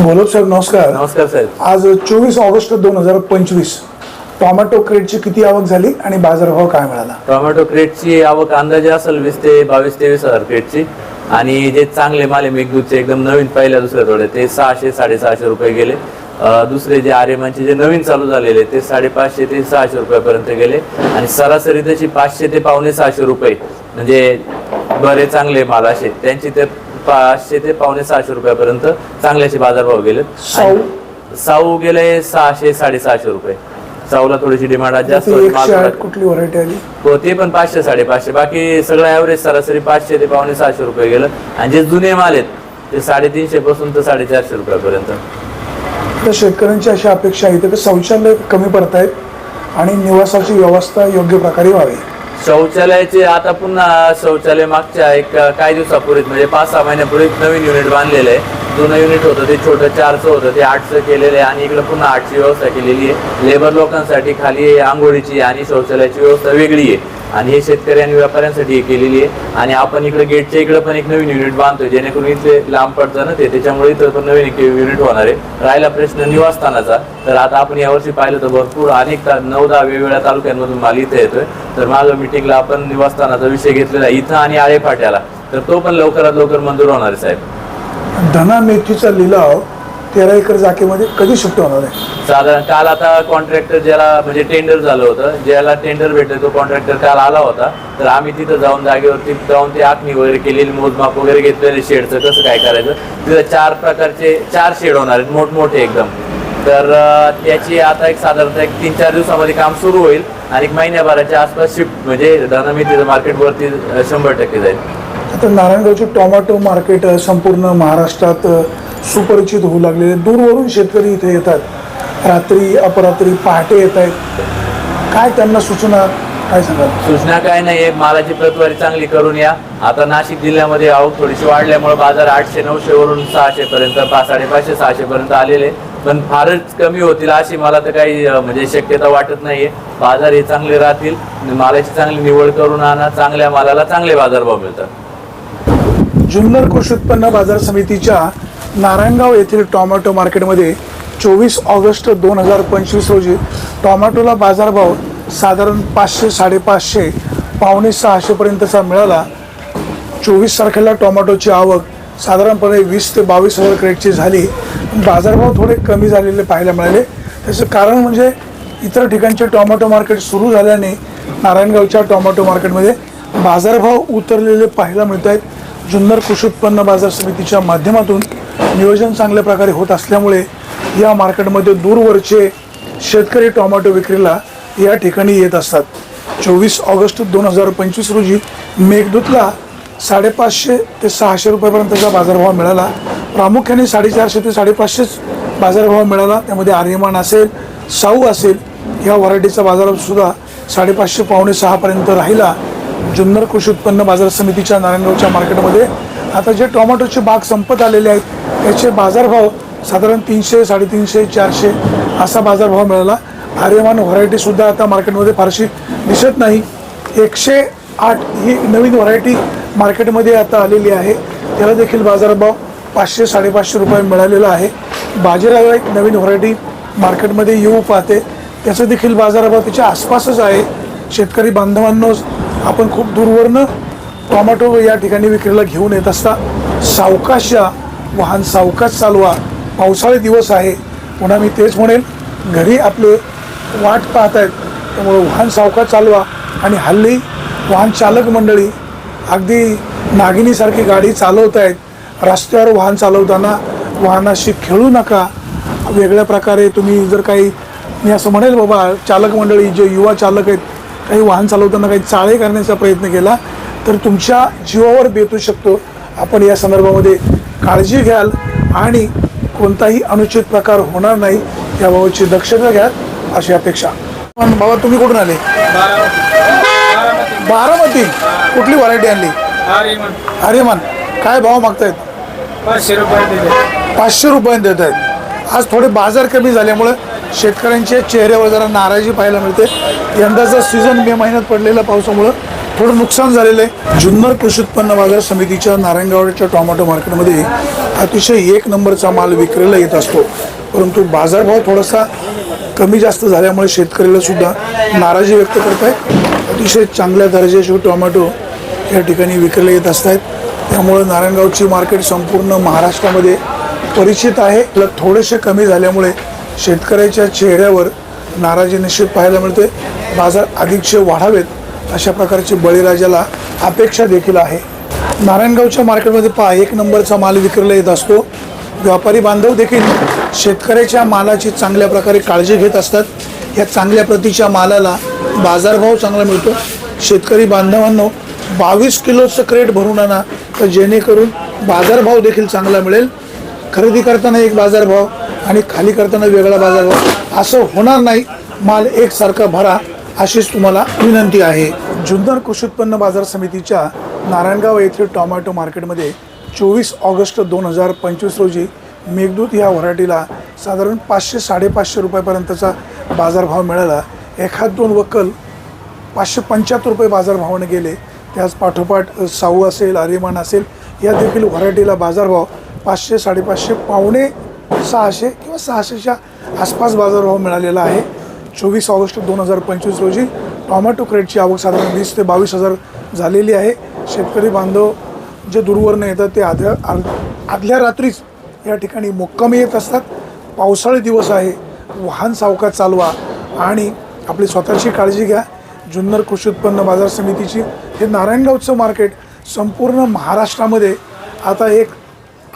बोलत साहेब नमस्कार. नमस्कार साहेब. आज चोवीस ऑगस्ट दोन हजार पंचवीस टोमॅटो क्रेटची किती आवक झाली आणि बाजारभाव काय मिळाला? टोमॅटो क्रेटची आवक अंदाजे असेल वीस ते बावीस तेवीस हजार क्रेटची. आणि जे चांगले माल आहे मेघदूतचे एकदम नवीन पहिल्या दुसऱ्या थोडे ते सहाशे साडेसहाशे रुपये गेले. अं, दुसरे जे आर्यमानचे जे नवीन चालू झालेले ते साडेपाचशे ते सहाशे रुपयापर्यंत गेले. आणि सरासरी त्याची पाचशे ते पावणे सहाशे रुपये म्हणजे बरे चांगले माल असे. त्यांची ते पाचशे ते पावणे सहाशे रुपयापर्यंत चांगल्याचे बाजारभाव गेले साऊ? साऊ गेले सहाशे साडेसहाशे रुपये. साऊला थोडीशी डिमांड जास्त होती. कुठली व्हरायटी आली? हो ते पण पाचशे साडेपाचशे. बाकी सगळं ॲव्हरेज सरासरी पाचशे ते पावणे सहाशे रुपये गेलं. आणि जे जुने माल आहेत ते साडेतीनशे पासून तर साडेचारशे रुपयापर्यंत. तर शेतकऱ्यांची अशी अपेक्षा आहे की शौचालय कमी पडत आहेत आणि निवासाची व्यवस्था योग्य प्रकारे व्हावी. शौचालयाचे आता पुन्हा शौचालय मागच्या एक काही दिवसापूर्वी म्हणजे पाच सहा महिन्यापूर्वी नवीन युनिट बांधलेलं आहे. जुनं युनिट होतं ते छोटं चारचं होतं ते आठचं केलेलं आहे आणि इकडं पुन्हा आठची व्यवस्था केलेली आहे. लेबर लोकांसाठी खाली आंघोळीची आणि शौचालयाची व्यवस्था वेगळी आहे. आणि हे शेतकरी आणि व्यापाऱ्यांसाठी हे केलेली आहे. आणि आपण इकडे गेटच्या इकडे पण एक नवीन युनिट बांधतोय जेणेकरून इथे लांब पडतं ना ते त्याच्यामुळे इथं पण नवीन एक युनिट होणार आहे. राहिला प्रश्न निवासस्थानाचा. तर आता आपण यावर्षी पाहिलं तर भरपूर अनेक नऊ दहा वेगवेगळ्या तालुक्यांमधून माल इथे येतोय. तर माझ्या मिटिंगला आपण निवासस्थानाचा विषय घेतलेला आहे. इथं आणि आळेफाट्याला तर तो पण लवकरात लवकर मंजूर होणार आहे साहेब. धना मेथीचा लिलाव तेरा एकर जागेमध्ये कधी शिफ्ट होणार आहे? साधारण काल आता कॉन्ट्रॅक्टर ज्याला म्हणजे टेंडर झालं होतं ज्याला टेंडर भेटलं तो कॉन्ट्रॅक्टर काल आला होता. तर आम्ही तिथं जाऊन जागेवरती जाऊन ते आखणी वगैरे केलेली मोजमाप वगैरे घेतलेले शेडचं कसं काय करायचं? तिथं चार प्रकारचे चार शेड होणार आहेत मोठमोठे एकदम. तर अं, त्याची आता एक साधारणतः एक तीन चार दिवसामध्ये काम सुरू होईल आणि एक महिन्याभराच्या आसपास शिफ्ट म्हणजे धनमितीचं मार्केटवरती अं, शंभर टक्के जाईल. आता नारायणगावचे टोमॅटो मार्केट संपूर्ण महाराष्ट्रात सुपरिचित होऊ लागलेले दूरवरून शेतकरी इथे येतात. रात्री अपरात्री पहाटे येत आहेत. काय त्यांना सूचना? काय सांगाल? सूचना काय नाही मालाची प्रतवारी चांगली करून या. आता नाशिक जिल्ह्यामध्ये आवक थोडीशी वाढल्यामुळे बाजार आठशे नऊशे वरून सहाशे पर्यंत पाच साडेपाचशे सहाशे पर्यंत आलेले. पण फारच कमी होतील अशी मला तर काही म्हणजे शक्यता वाटत नाहीये. बाजार हे चांगले राहतील. मालाची चांगली निवड करून आणा. चांगल्या मालाला चांगले बाजारभाव मिळतात. जुन्नर कृषी उत्पन्न बाजार समितीच्या नारायणगाव येथील टोमॅटो मार्केटमध्ये चोवीस ऑगस्ट दोन हजार पंचवीस रोजी टोमॅटोला बाजारभाव साधारण पाचशे साडेपाचशे पावणे सहाशेपर्यंतचा मिळाला. चोवीस तारखेला टोमॅटोची आवक साधारणपणे वीस ते बावीस हजार क्रेटची झाली. बाजारभाव थोडे कमी झालेले पाहायला मिळाले. त्याचं कारण म्हणजे इतर ठिकाणचे टोमॅटो मार्केट सुरू झाल्याने नारायणगावच्या टोमॅटो मार्केटमध्ये बाजारभाव उतरलेले पाहायला मिळत आहेत जुन्नर कृषी उत्पन्न बाजार समितीच्या माध्यमातून नियोजन चांगल्या प्रकारे होत असल्यामुळे या मार्केटमध्ये दूरवरचे शेतकरी टोमॅटो विक्रीला या ठिकाणी येत असतात. चोवीस ऑगस्ट दोन हजार पंचवीस रोजी मेघदूतला साडेपाचशे ते सहाशे रुपयापर्यंतचा बाजारभाव मिळाला. प्रामुख्याने साडेचारशे ते साडेपाचशेच बाजारभाव मिळाला. त्यामध्ये आर्यमान असेल साऊ असेल ह्या व्हरायटीचा बाजारसुद्धा साडेपाचशे पावणे सहापर्यंत राहिला. जुन्नर कृषी उत्पन्न बाजार समितीच्या नारायणगावच्या मार्केटमध्ये आता जे टोमॅटोचे बाग संपत आलेले आहेत त्याचे बाजारभाव साधारण तीनशे साडेतीनशे चारशे असा बाजारभाव मिळाला. आर्यमान व्हरायटीसुद्धा आता मार्केटमध्ये फारशी दिसत नाही. एकशे आठ ही नवीन व्हरायटी मार्केटमध्ये आता आलेली आहे. त्याला देखील बाजारभाव पाचशे साडेपाचशे रुपये मिळालेला आहे. बाजीराव एक नवीन व्हरायटी मार्केटमध्ये येऊ पाहते. त्याचं देखील बाजारभाव त्याच्या आसपासच आहे. शेतकरी बांधवांनो आपण खूप दूरवरनं टोमॅटो या ठिकाणी विक्रीला घेऊन येत असता. सावकाश या वाहन सावकाश चालवा. पावसाळी दिवस आहे. पुन्हा मी तेच म्हणेन घरी आपले वाट पाहत आहेत त्यामुळे वाहन सावकाश चालवा आणि हल्ली वाहन चालक मंडळी अगदी नागिनीसारखी गाडी चालवत आहेत रस्त्यावर वाहन चालवताना वाहनाशी खेळू नका. वेगळ्या प्रकारे तुम्ही जर काही मी असं म्हणेल बाबा चालक मंडळी जे युवा चालक आहेत काही वाहन चालवताना काही चाळे करण्याचा प्रयत्न केला तर तुमच्या जीवावर बेतू शकतो. आपण या संदर्भामध्ये काळजी घ्याल आणि कोणताही अनुचित प्रकार होणार नाही याबाबतची दक्षता घ्याल अशी अपेक्षा. पण बाबा तुम्ही कुठून आले? बारामती. कुठली व्हरायटी आणली? अरे मन काय भाव मागतायत? पाचशे रुपये पाचशे रुपयांनी देत आहेत आज थोडे बाजार कमी झाल्यामुळं शेतकऱ्यांच्या चेहऱ्यावर जरा नाराजी पाहायला मिळते. यंदाचा सीझन मे महिन्यात पडलेल्या पावसामुळं थोडं नुकसान झालेलं आहे. जुन्नर कृषी उत्पन्न बाजार समितीच्या नारायणगावच्या टोमॅटो मार्केटमध्ये अतिशय एक नंबरचा माल विक्रीला येत असतो. परंतु बाजारभाव थोडासा कमी जास्त झाल्यामुळे शेतकऱ्याला सुद्धा नाराजी व्यक्त करत आहेत अतिशय चांगल्या दर्जाचे टोमॅटो या ठिकाणी विक्रीला येत असतात त्यामुळं नारायणगावची मार्केट संपूर्ण महाराष्ट्रामध्ये परिचित आहे. थोडेसे कमी झाल्यामुळे शेतकऱ्याच्या चेहऱ्यावर नाराजी निश्चित पाहायला मिळते. बाजार अधिकचे वाढावेत अशा प्रकारची बळीराजाला अपेक्षा देखील आहे. नारायणगावच्या मार्केटमध्ये पहा एक नंबरचा माल विक्रीला येत असतो. व्यापारी बांधव देखील शेतकऱ्याच्या मालाची चांगल्या प्रकारे काळजी घेत असतात. या चांगल्या प्रतीच्या मालाला बाजारभाव चांगला मिळतो. शेतकरी बांधवांनो बावीस किलोचं क्रेट भरून आणा तर जेणेकरून बाजारभाव देखील चांगला मिळेल. खरेदी करताना एक बाजारभाव आणि खाली करताना वेगळा बाजारभाव असं होणार नाही. माल एकसारखा भरा अशीच तुम्हाला विनंती आहे. जुन्नर कृषी उत्पन्न बाजार समितीच्या नारायणगाव येथील टोमॅटो मार्केटमध्ये चोवीस ऑगस्ट दोन हजार पंचवीस रोजी मेघदूत या व्हरायटीला साधारण पाचशे साडेपाचशे रुपयापर्यंतचा बाजारभाव मिळाला. एखाद दोन वक्कल पाचशे पंच्याहत्तर रुपये बाजारभावाने गेले. त्याच पाठोपाठ साऊ असेल आर्यमान असेल या देखील व्हरायटीला बाजारभाव पाचशे साडेपाचशे पावणे सहाशे किंवा सहाशेच्या आसपास बाजारभाव मिळालेला आहे. चोवीस ऑगस्ट दोन हजार पंचवीस रोजी टॉमॅटो क्रेटची आवक साधारण वीस ते बावीस हजार झालेली आहे. शेतकरी बांधव जे दूरवरनं येतात ते आध्या आद- आदल्या रात्रीच या ठिकाणी मुक्कामी येत असतात. पावसाळी दिवस आहे. वाहन सावकात चालवा आणि आपली स्वतःची काळजी घ्या. जुन्नर कृषी उत्पन्न बाजार समितीची हे नारायणगावचं मार्केट संपूर्ण महाराष्ट्रामध्ये आता एक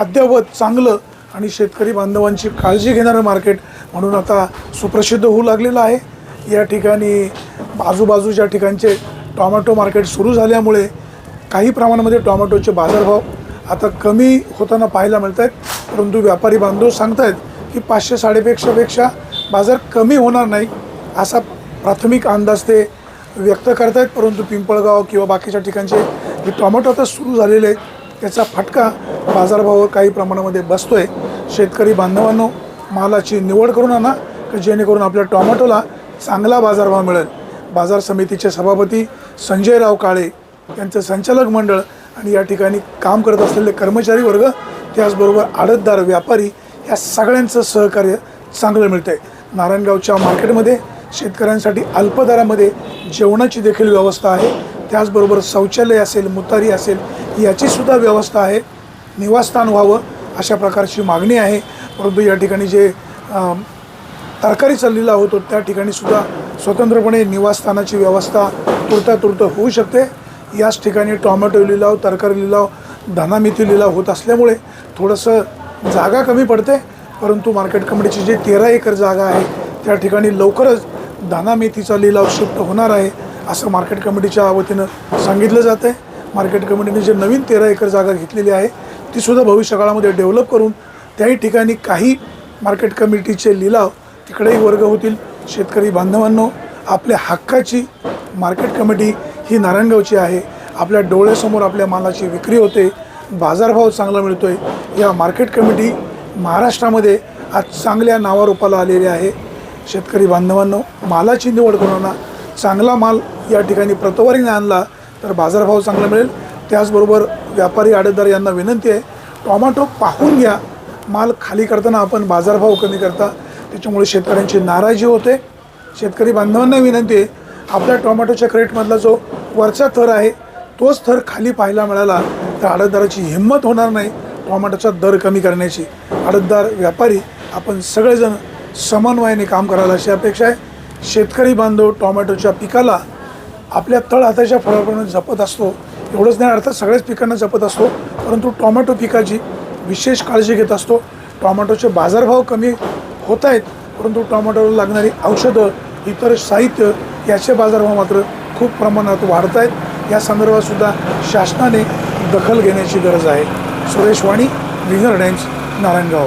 अद्ययावत चांगलं आणि शेतकरी बांधवांची काळजी घेणारं मार्केट म्हणून आता सुप्रसिद्ध होऊ लागलेलं आहे. या ठिकाणी आजूबाजूच्या ठिकाणचे टॉमॅटो मार्केट सुरू झाल्यामुळे काही प्रमाणामध्ये टॉमॅटोचे बाजारभाव आता कमी होताना पाहायला मिळत आहेत परंतु व्यापारी बांधव सांगत आहेत की पाचशे साडेपेक्षापेक्षा बाजार कमी होणार नाही असा प्राथमिक अंदाज ते व्यक्त करतायत. परंतु पिंपळगाव किंवा बाकीच्या ठिकाणचे जे टोमॅटो आता सुरू झालेले आहेत त्याचा फटका बाजारभावावर काही प्रमाणामध्ये बसतो आहे शेतकरी बांधवांनो मालाची निवड करून आणा की जेणेकरून आपल्या टॉमॅटोला चांगला बाजारभाव मिळेल. बाजार समितीचे सभापती संजयराव काळे यांचं संचालक मंडळ आणि या ठिकाणी काम करत असलेले कर्मचारी वर्ग त्याचबरोबर आडतदार व्यापारी या सगळ्यांचं सहकार्य चांगलं मिळतं आहे नारायणगावच्या मार्केटमध्ये शेतकऱ्यांसाठी अल्पदरामध्ये जेवणाची देखील व्यवस्था आहे. त्याचबरोबर शौचालय असेल मुतारी असेल याचीसुद्धा व्यवस्था आहे. निवासस्थान व्हावं अशा प्रकारची मागणी आहे. परंतु या ठिकाणी जे तरकारी तरकारीचा लिलाव होतो त्या ठिकाणी सुद्धा स्वतंत्रपणे निवासस्थानाची व्यवस्था तुर्तातुर्त होऊ शकते. याच ठिकाणी टॉमॅटो लिलाव तरकारी लिलाव धनामिती लिलाव होत असल्यामुळे थोडंसं जागा कमी पडते. परंतु मार्केट कमिटीची जी तेरा एकर जागा आहे त्या ठिकाणी लवकरच धानामेथीचा लिलाव शिफ्ट होणार आहे. असं मार्केट कमिटीच्या वतीनं सांगितलं जातं आहे मार्केट कमिटीने जे नवीन तेरा एकर जागा घेतलेली आहे तीसुद्धा भविष्यकाळामध्ये डेव्हलप करून त्याही ठिकाणी काही मार्केट कमिटीचे लिलाव तिकडेही वर्ग होतील. शेतकरी बांधवांनो आपल्या हक्काची मार्केट कमिटी ही नारायणगावची आहे. आपल्या डोळ्यासमोर आपल्या मालाची विक्री होते. बाजारभाव चांगला मिळतो आहे या मार्केट कमिटी महाराष्ट्रामध्ये आज चांगल्या नावारूपाला आलेली आहे. शेतकरी बांधवांनो मालाची निवड करून चांगला माल या ठिकाणी प्रतवारीने आणला तर बाजारभाव चांगला मिळेल. त्याचबरोबर व्यापारी आडेदार यांना विनंती आहे टोमॅटो पाहून घ्या. माल खाली करताना आपण बाजारभाव कमी करता. त्याच्यामुळे शेतकऱ्यांची नाराजी होते. शेतकरी बांधवांना विनंती आहे आपल्या टोमॅटोच्या क्रेटमधला जो वरचा थर आहे तोच थर खाली पाहायला मिळाला तर आडतदाराची हिंमत होणार नाही टोमॅटोचा दर कमी करण्याची. आडतदार व्यापारी आपण सगळेजण समन्वयाने काम करायला अशी अपेक्षा आहे. शेतकरी बांधव टोमॅटोच्या पिकाला आपल्या तळ हाताच्या फळाप्रमाणे जपत असतो. एवढंच नाही अर्थात सगळ्याच पिकांना जपत असतो. परंतु टोमॅटो पिकाची विशेष काळजी घेत असतो. टोमॅटोचे बाजारभाव कमी होत आहेत परंतु टॉमॅटोला लागणारी औषधं इतर साहित्य याचे बाजारभाव मात्र खूप प्रमाणात वाढत आहेत. या संदर्भातसुद्धा शासनाने दखल घेण्याची गरज आहे. Suresh Wani winner times Narayangaon.